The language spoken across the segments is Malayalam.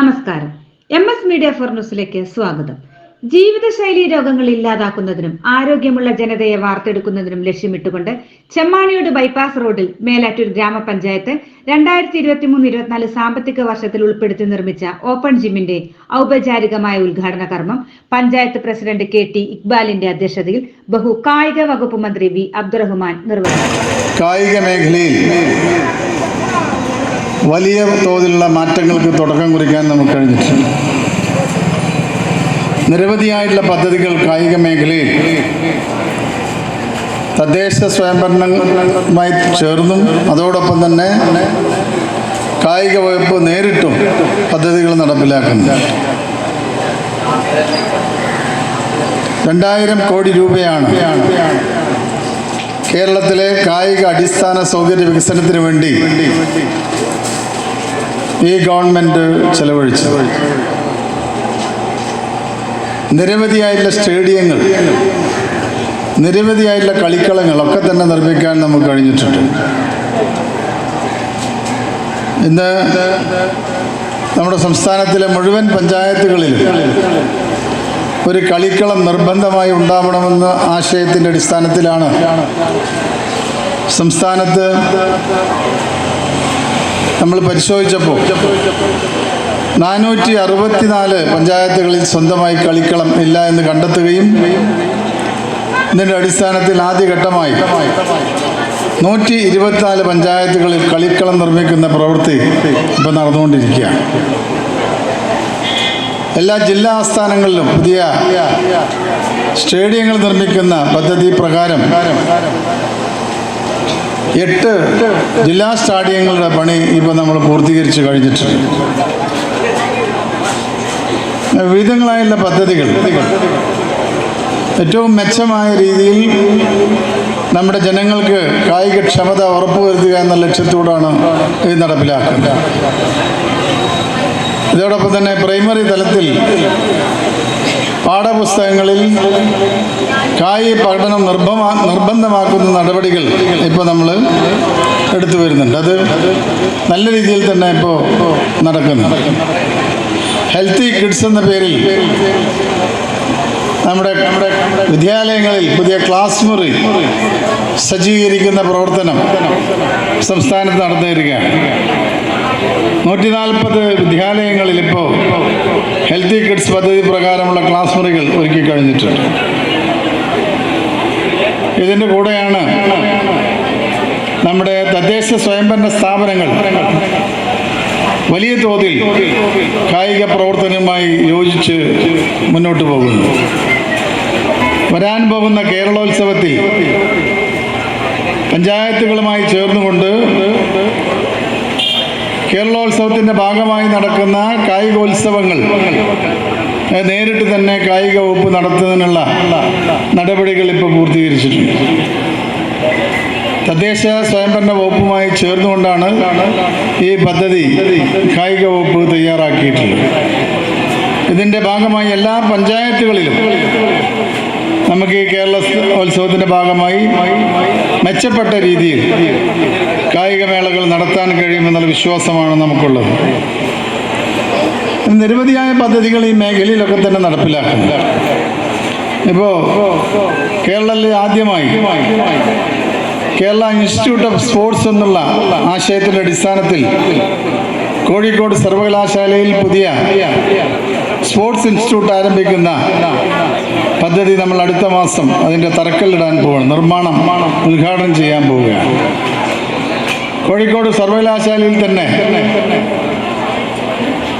നമസ്കാരം. എം എസ് മീഡിയ ഫോർ ന്യൂസിലേക്ക് സ്വാഗതം. ജീവിതശൈലി രോഗങ്ങൾ ഇല്ലാതാക്കുന്നതിനും ആരോഗ്യമുള്ള ജനതയെ വാർത്തെടുക്കുന്നതിനും ലക്ഷ്യമിട്ടുകൊണ്ട് ചെമ്മാണിയോട് ബൈപ്പാസ് റോഡിൽ മേലാറ്റൂർ ഗ്രാമപഞ്ചായത്ത് രണ്ടായിരത്തി ഇരുപത്തി മൂന്ന് ഇരുപത്തിനാല് സാമ്പത്തിക വർഷത്തിൽ ഉൾപ്പെടുത്തി നിർമ്മിച്ച ഓപ്പൺ ജിമ്മിന്റെ ഔപചാരികമായ ഉദ്ഘാടന കർമ്മം പഞ്ചായത്ത് പ്രസിഡന്റ് കെ ടി ഇക്ബാലിന്റെ അധ്യക്ഷതയിൽ ബഹു കായിക വകുപ്പ് മന്ത്രി വി അബ്ദുറഹ്മാൻ നിർവഹിച്ചു. കായിക മേഖലയിൽ വലിയ തോതിലുള്ള മാറ്റങ്ങൾക്ക് തുടക്കം കുറിക്കാൻ നമുക്ക് കഴിഞ്ഞിട്ടുണ്ട്. നിരവധിയായിട്ടുള്ള പദ്ധതികൾ കായിക മേഖലയിൽ തദ്ദേശ സ്വയംഭരണവുമായി ചേർന്നും അതോടൊപ്പം തന്നെ കായിക വകുപ്പ് നേരിട്ടും പദ്ധതികൾ നടപ്പിലാക്കുന്നു രണ്ടായിരം കോടി രൂപയാണ് കേരളത്തിലെ കായിക അടിസ്ഥാന സൗകര്യ വികസനത്തിന് വേണ്ടി ഈ ഗവൺമെന്റ് ചെലവഴിച്ചു. നിരവധിയായിട്ടുള്ള സ്റ്റേഡിയങ്ങൾ നിരവധിയായിട്ടുള്ള കളിക്കളങ്ങൾ ഒക്കെ തന്നെ നിർമ്മിക്കാൻ നമുക്ക് കഴിഞ്ഞിട്ടുണ്ട്. ഇന്ന് നമ്മുടെ സംസ്ഥാനത്തിലെ മുഴുവൻ പഞ്ചായത്തുകളിലും ഒരു കളിക്കളം നിർബന്ധമായി ഉണ്ടാവണമെന്ന ആശയത്തിന്റെ അടിസ്ഥാനത്തിലാണ് സംസ്ഥാനത്ത് നമ്മൾ പരിശോധിച്ചപ്പോൾ നാനൂറ്റി അറുപത്തിനാല് പഞ്ചായത്തുകളിൽ സ്വന്തമായി കളിക്കളം ഇല്ല എന്ന് കണ്ടെത്തുകയും ഇതിന്റെ അടിസ്ഥാനത്തിൽ ആദ്യഘട്ടമായി നൂറ്റി ഇരുപത്തിനാല് പഞ്ചായത്തുകളിൽ കളിക്കളം നിർമ്മിക്കുന്ന പ്രവൃത്തി ഇപ്പം നടന്നുകൊണ്ടിരിക്കുകയാണ്. എല്ലാ ജില്ലാ ആസ്ഥാനങ്ങളിലും പുതിയ സ്റ്റേഡിയങ്ങൾ നിർമ്മിക്കുന്ന പദ്ധതി പ്രകാരം എട്ട് ജില്ലാ സ്റ്റേഡിയങ്ങളുടെ പണി നമ്മൾ പൂർത്തീകരിച്ച് കഴിഞ്ഞിട്ടുണ്ട് വിവിധങ്ങളായുള്ള പദ്ധതികൾ. ഏറ്റവും മെച്ചമായ രീതിയിൽ നമ്മുടെ ജനങ്ങൾക്ക് കായികക്ഷമത ഉറപ്പുവരുത്തുക എന്ന ലക്ഷ്യത്തോടാണ് ഇത് നടപ്പിലാക്കുന്നത്. ഇതോടൊപ്പം തന്നെ പ്രൈമറി തലത്തിൽ പാഠപുസ്തകങ്ങളിൽ കായിക പഠനം നിർബന്ധ നിർബന്ധമാക്കുന്ന നടപടികൾ ഇപ്പോൾ നമ്മൾ എടുത്തു വരുന്നുണ്ട്. അത് നല്ല രീതിയിൽ തന്നെ ഇപ്പോൾ നടക്കുന്നു. ഹെൽത്തി കിഡ്സ് എന്ന പേരിൽ നമ്മുടെ വിദ്യാലയങ്ങളിൽ പുതിയ ക്ലാസ് മുറി സജ്ജീകരിക്കുന്ന പ്രവർത്തനം സംസ്ഥാനത്ത് നടന്നു വരികയാണ് നൂറ്റി നാൽപ്പത് വിദ്യാലയങ്ങളിൽ ഇപ്പോൾ ഹെൽത്തി കിഡ്സ് പദ്ധതി പ്രകാരമുള്ള ക്ലാസ് മുറികൾ ഒരുക്കി കഴിഞ്ഞിട്ടുണ്ട്. ഇതിന്റെ കൂടെയാണ് നമ്മുടെ തദ്ദേശ സ്വയംഭരണ സ്ഥാപനങ്ങൾ വലിയ തോതിൽ കായിക പ്രവർത്തനവുമായി യോജിച്ച് മുന്നോട്ട് പോകുന്നു. വരാൻ പോകുന്ന കേരളോത്സവത്തിൽ പഞ്ചായത്തുകളുമായി ചേർന്നുകൊണ്ട് കേരളോത്സവത്തിന്റെ ഭാഗമായി നടക്കുന്ന കായികോത്സവങ്ങൾ നേരിട്ട് തന്നെ കായിക വകുപ്പ് നടത്തുന്നതിനുള്ള നടപടികൾ ഇപ്പോൾ പൂർത്തീകരിച്ചിട്ടുണ്ട്. തദ്ദേശ സ്വയംഭരണ വകുപ്പുമായി ചേർന്നുകൊണ്ടാണ് ഈ പദ്ധതി കായിക വകുപ്പ് തയ്യാറാക്കിയിട്ടുള്ളത്. ഇതിന്റെ ഭാഗമായി എല്ലാ പഞ്ചായത്തുകളിലും നമുക്ക് ഈ കേരള ഉത്സവത്തിന്റെ ഭാഗമായി മെച്ചപ്പെട്ട രീതിയിൽ കായിക മേളകൾ നടത്താൻ കഴിയുമെന്നുള്ള വിശ്വാസമാണ് നമുക്കുള്ളത്. നിരവധിയായ പദ്ധതികൾ ഈ മേഖലയിലൊക്കെ തന്നെ നടപ്പിലാക്കുന്നു ഇപ്പോൾ കേരളത്തിൽ ആദ്യമായി കേരള ഇൻസ്റ്റിറ്റ്യൂട്ട് ഓഫ് സ്പോർട്സ് എന്നുള്ള ആശയത്തിന്റെ അടിസ്ഥാനത്തിൽ കോഴിക്കോട് സർവകലാശാലയിൽ പുതിയ സ്പോർട്സ് ഇൻസ്റ്റിറ്റ്യൂട്ട് ആരംഭിക്കുന്ന പദ്ധതി നമ്മൾ അടുത്ത മാസം അതിന്റെ തറക്കല്ലിടാൻ പോവുകയാണ് നിർമ്മാണം ഉദ്ഘാടനം ചെയ്യാൻ പോവുകയാണ്. കോഴിക്കോട് സർവകലാശാലയിൽ തന്നെ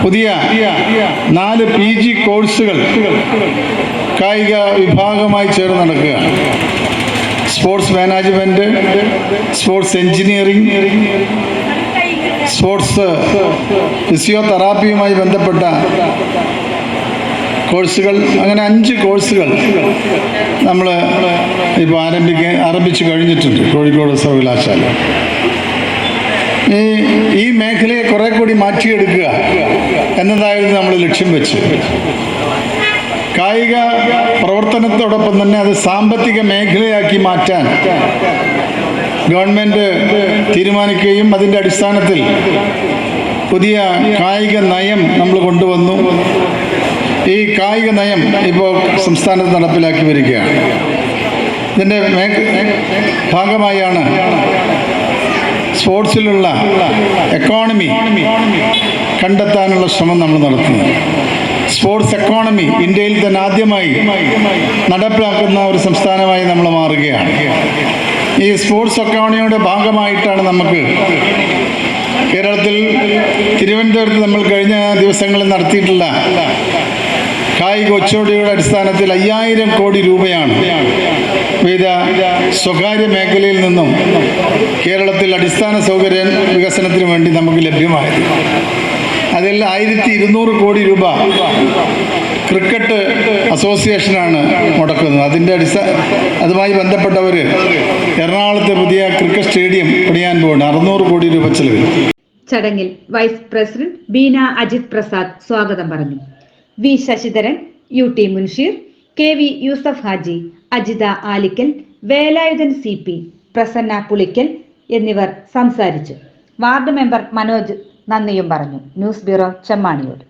പുതിയ നാല് പി ജി കോഴ്സുകൾ കായിക വിഭാഗമായി ചേർന്ന് നടക്കുകയാണ്. Sports management sports engineering sports ഫിസിയോതെറാപ്പിയുമായി ബന്ധപ്പെട്ട കോഴ്സുകൾ. അങ്ങനെ അഞ്ച് കോഴ്സുകൾ നമ്മൾ ഇപ്പോൾ ആരംഭിക്കാൻ ആരംഭിച്ചു കഴിഞ്ഞിട്ടുണ്ട് കോഴിക്കോട് സർവകലാശാല. ഈ ഈ മേഖലയെ കുറെ കൂടി മാറ്റിയെടുക്കുക എന്നതായിരുന്നു നമ്മൾ ലക്ഷ്യം വെച്ച് കായിക പ്രവർത്തനത്തോടൊപ്പം തന്നെ അത് സാമ്പത്തിക മേഖലയാക്കി മാറ്റാൻ ഗവൺമെന്റ് തീരുമാനിക്കുകയും അതിന്റെ അടിസ്ഥാനത്തിൽ പുതിയ കായിക നയം നമ്മൾ കൊണ്ടുവന്നു. ഈ കായിക നയം ഇപ്പോൾ സംസ്ഥാനത്ത് നടപ്പിലാക്കി വരികയാണ്. ഇതിന്റെ ഭാഗമായാണ് സ്പോർട്സിലുള്ള എക്കോണമി കണ്ടെത്താനുള്ള ശ്രമം നമ്മൾ നടത്തുന്നത്. സ്പോർട്സ് എക്കോണമി ഇന്ത്യയിൽ തന്നെ ആദ്യമായി നടപ്പിലാക്കുന്ന ഒരു സംസ്ഥാനമായി നമ്മൾ മാറുകയാണ്. ഈ സ്പോർട്സ് എക്കോണമിയുടെ ഭാഗമായിട്ടാണ് നമുക്ക് കേരളത്തിൽ തിരുവനന്തപുരത്ത് നമ്മൾ കഴിഞ്ഞ ദിവസങ്ങളിൽ നടത്തിയിട്ടുള്ള കായിക ഉച്ചകോടിയുടെ അടിസ്ഥാനത്തിൽ അയ്യായിരം കോടി രൂപയാണ് വിവിധ സ്വകാര്യ മേഖലയിൽ നിന്നും കേരളത്തിൽ അടിസ്ഥാന സൗകര്യ വികസനത്തിന് വേണ്ടി നമുക്ക് ലഭ്യമായത്. അതിൽ ആയിരത്തി ഇരുന്നൂറ് കോടി രൂപ ക്രിക്കറ്റ് അസോസിയേഷനാണ് മുടക്കുന്നത്. അതിന്റെ അടിസ്ഥാന അതുമായി ബന്ധപ്പെട്ടവർ എറണാകുളത്തെ പുതിയ ക്രിക്കറ്റ് സ്റ്റേഡിയം പണിയാൻ പോകുന്നു അറുന്നൂറ് കോടി രൂപ ചെലവിൽ. ചടങ്ങിൽ വൈസ് പ്രസിഡന്റ് ബീന അജിത് പ്രസാദ് സ്വാഗതം പറഞ്ഞു. V Sasidharan U T Munsheer K V Yousuf Haji Ajitha Alikkal Velayudhan C P Prasanna Pulikkal എന്നിവർ സംസാരിച്ചു. വാർഡ് മെമ്പർ മനോജ് നന്ദിയും പറഞ്ഞു. News bureau Chemmaniyode.